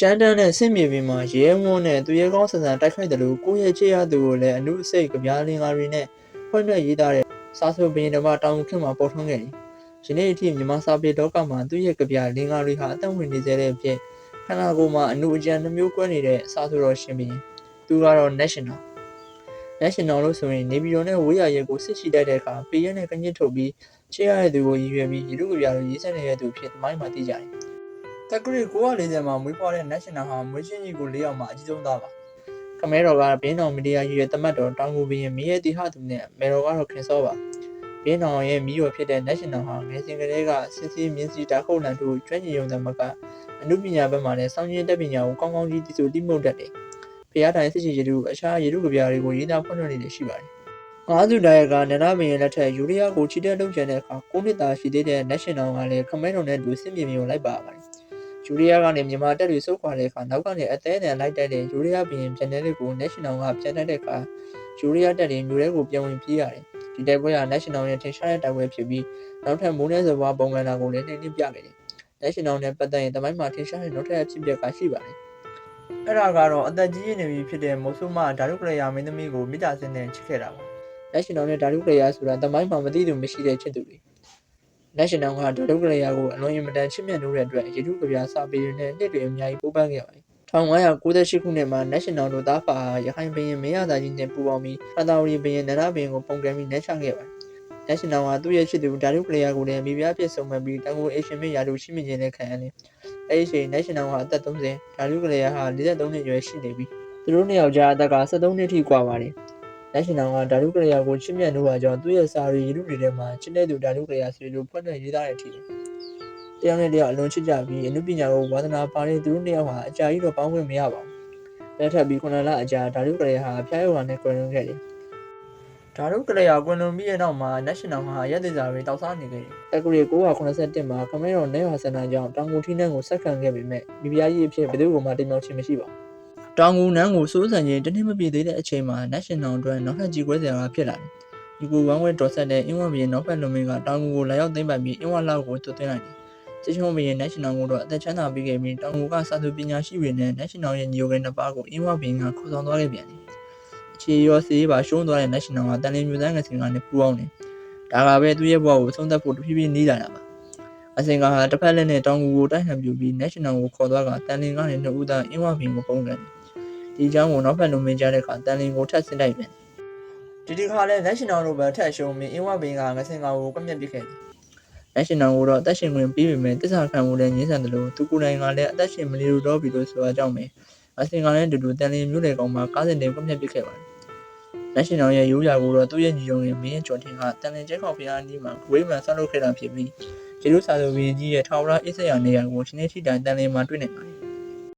ကျန်းတန်းတဲ့ဆင့်မြေပြင်မှာရဲဝန်းနဲ့သူရဲကောင်းဆန်ဆန်တိုက်ခိုက်တယ်လို့ကိုယ့်ရဲ့ချစ်ရသူကိုလည်းအမှုစိတ်ကြပြားလင်္ကာတွေနဲ့ဖွင့်ပြရေးသားတဲ့စာဆိုပင်ဓမ္မတောင်ခင်မှာပေါ်ထွန်းခဲ့တယ်။ယနေ့အထိမြန်မာစာပေလောကမှာသူ့ရဲ့ကြပြားလင်္ကာတွေဟာအသက်ဝင်နေစေတဲ့အဖြစ်ခန္ဓာကိုယ်မှာအမှုအကျဉ်နှမျိုးကွဲနေတဲ့စာဆိုတော်ရှင်ပြီးသူကတော့ national national လို့ဆိုရင်နေပြည်တော်နဲ့ဝေးရရဲကိုစစ်ရှိတိုက်တဲ့အခါပေရဲနဲ့ကညစ်ထုတ်ပြီးချစ်ရတဲ့သူကိုရည်ရွယ်ပြီးရေလူကြပြားလိုရေးဆက်နေတဲ့သူဖြစ်သမိုင်းမှာသိကြတယ်။ တက္ကရီ940မှာမွေးဖွားတဲ့ national ဟာမွေးချင်းကြီးကို၄ရောက်မှာအကြီးဆုံးသားပါ။ခမဲတော်ကဘင်းတော်မီဒီယာကြီးရဲ့တမတ်တော်တောင်ကိုဘင်းရဲ့မီးရဲ့တိဟသူနဲ့မေတော်ကတော့ခင်စောပါ။ဘင်းတော်ရဲ့မီးရောဖြစ်တဲ့ national ဟာငယ်စဉ်ကတည်းကစစ်စီးမြင်းစီတာခုတ်လန်တို့ကျွမ်းကျင်ရုံတမကအမှုပညာဘက်မှာလည်းစောင့်ရင်းတက်ပညာကိုကောင်းကောင်းကြီးတည်ဆိုတိမှုတ်တတ်တယ်။ဖျားတိုင်းစစ်ချင်ရတူအခြားရတူကြပြားတွေကိုရေးသားဖွင့်ပြနေတယ်ရှိပါတယ်။ငါးစုတိုင်ကနန္ဒမင်းရဲ့လက်ထက်ယူရီးယားကိုချီတက်လုပ်ကျန်တဲ့အခါကိုနှစ်သားရှိသေးတဲ့ national ကလည်းခမဲတော်နဲ့တူစစ်မြေပြင်ကိုလိုက်ပါပါတယ်။ ယူရီးယားကနေမြန်မာတပ်တွေစုခွာတဲ့အခါနောက်ကနေအသေးအံလိုက်တိုက်တဲ့ယူရီးယားပြည်ပြန်တဲ့လက်ကို national ကပြန်တက်တဲ့အခါယူရီးယားတပ်တွေမျိုးတွေကိုပြန်ဝင်ပြေးရတယ်။ဒီတိုက်ပွဲက national ရဲ့ထင်ရှားတဲ့တိုက်ပွဲဖြစ်ပြီးနောက်ထပ်မိုးနေစပွားပုံမှန်တာကိုလည်းနှိမ့်နှိမ့်ပြခဲ့တယ်။ national နဲ့ပတ်သက်ရင်တမိုင်းမှာထင်ရှားတဲ့နောက်ထပ်အဖြစ်အပျက်ကရှိပါတယ်။အဲ့ဒါကတော့အသက်ကြီးရနေပြီဖြစ်တဲ့မိုးဆုမဓာတုကရယာမင်းသမီးကိုမိသားစုနဲ့ချစ်ခဲ့တာပါ။ national နဲ့ဓာတုကရယာဆိုတာတမိုင်းမှာမသိသူမရှိတဲ့ချစ်သူတွေ။ national ကဓာတုကရယာကိုအလွန်အင်မတန်ချစ်မြတ်နိုးတဲ့အတွက်ရေထုကဗျာစာပေတွေနဲ့နှစ်တွေအများကြီးပိုးပန်းခဲ့ပါတယ်။1998ခုနှစ်မှာ national တို့သားဖာရခိုင်ဘရင်မင်းရသားကြီးနဲ့ပူးပေါင်းပြီးဖတာဝရီဘရင်နန္ဒဘရင်ကိုပုံကမ်းပြီးနှက်ချခဲ့ပါတယ်။ national ကသူ့ရဲ့ချစ်သူဓာတုကရယာကိုလည်းမိဖုရားဖြစ်ဆုံးမှပြီးတန်ကိုအေရှင်မင်းရာတို့ရှိမြင့်ခြင်းနဲ့ခံရတယ်။အဲဒီအချိန် national ကအသက်30ဓာတုကရယာဟာ43နှစ်ရွယ်ရှိနေပြီ။သူတို့နှစ်ယောက်ကြားအသက်က73နှစ်ထိကွာပါတယ်။ national ကဓာတုကရယာကိုချစ်မြတ်နိုးတာကြောင့်သူ့ရဲ့စာရီရေထုတွေထဲမှာချစ်တဲ့သူဓာတုကရယာစီလိုဖွင့်ပြရေးသားတဲ့အထိတယ်။တရားနဲ့တရားအလွန်ချစ်ကြပြီးအနုပညာကိုဝါသနာပါတဲ့သူတို့နှစ်ယောက်ဟာအကြာကြီးတော့ပေါင်းခွင့်မရပါဘူး။လက်ထပ်ပြီး9လအကြာဓာတုကရယာဟာဖျားရုံနဲ့ကွယ်လွန်ခဲ့တယ်။ဓာတုကရယာကွယ်လွန်ပြီးတဲ့နောက်မှာ national ဟာရက်သေးစာတွေတောက်စားနေခဲ့တယ်။တက္ကရီ981မှာခမဲတော်နေဝါစနာကြောင့်တောင်ကိုထီးနှန်းကိုဆက်ခံခဲ့ပေမဲ့မိဖုရားကြီးအဖြစ်ဘယ်သူမှတင်မြောက်ခြင်းမရှိပါဘူး။ တောင်ကိုနန်းကိုစိုးစံခြင်းတနည်းမပြည့်သေးတဲ့အချိန်မှာ national အတွက်နောက်ထပ်ကြီးကွဲစရာဖြစ်လာတယ်။ဒီကိုဝမ်းဝဲတော်ဆက်တဲ့အင်းဝဘရင်နောက်ဖက်လုံမင်းကတောင်ကိုကိုလာရောက်သိမ်းပိုက်ပြီးအင်းဝလောက်ကိုသွတ်သွင်းလိုက်တယ်။စစ်ချုံဘရင် national ကိုတော့အသက်ချမ်းသာပေးခဲ့ပြီးတောင်ကိုကစာသူပညာရှိတွေနဲ့ national ရဲ့ညီယိုကနှစ်ပါးကိုအင်းဝဘရင်ကခေါ်ဆောင်သွားခဲ့ပြန်တယ်။အခြေရောစီးပါရှုံးသွားတဲ့ national ကတန်လင်းမျိုးသားငယ်စဉ်ကနေပူပေါင်းတယ်။ဒါကပဲသူ့ရဲ့ဘဝကိုဆုံးသက်ဖို့တဖြည်းဖြည်းနီးလာတာပါ။အစင်ကဟာတစ်ဖက်လက်နဲ့တောင်ကိုကိုတိုက်ဟန်ပြူပြီး national ကိုခေါ်သွားကတန်လင်းကနေနှစ်ဦးသားအင်းဝဘရင်ကိုပုံကန်တယ်။ ဒီအကြောင်းကိုနောက်ဖက်လုံမင်းကြားတဲ့အခါတန်လင်းကိုထပ်ဆင်းလိုက်ပြန်။ဒီဒီခါလဲ national တို့ပဲထက်ရှုံးပြီးအင်းဝဘင်ကငစင်ကောင်ကိုကွက်မြက်ပစ်ခဲ့တယ်။ national ကိုတော့အသက်ရှင်ခွင့်ပြီးပေမဲ့တစ္ဆာခံမှုလည်းငင်းဆန်တယ်လို့သူကိုယ်တိုင်ကလည်းအသက်ရှင်မနေလို့တော့ပြီလို့ဆိုတာကြောင့်ပဲငစင်ကောင်နဲ့အတူတူတန်လင်းမျိုးလေကောင်မှာကားစင်တင်ကွက်မြက်ပစ်ခဲ့ပါတယ်။ national ရဲ့ရိုးရာကိုတော့သူ့ရဲ့ညီုံရဲ့မင်းရဲ့ကျော်တင်ကတန်လင်းကျဲခေါဖျားအနီးမှာဝေးမှဆောက်လုပ်ခဲ့တာဖြစ်ပြီးကျေးဇူးစာသူဘင်းကြီးရဲ့ထာဝရအစ္စရာနေရာကိုရှင်နေထိတိုင်တန်လင်းမှာတွေ့နေပါတယ်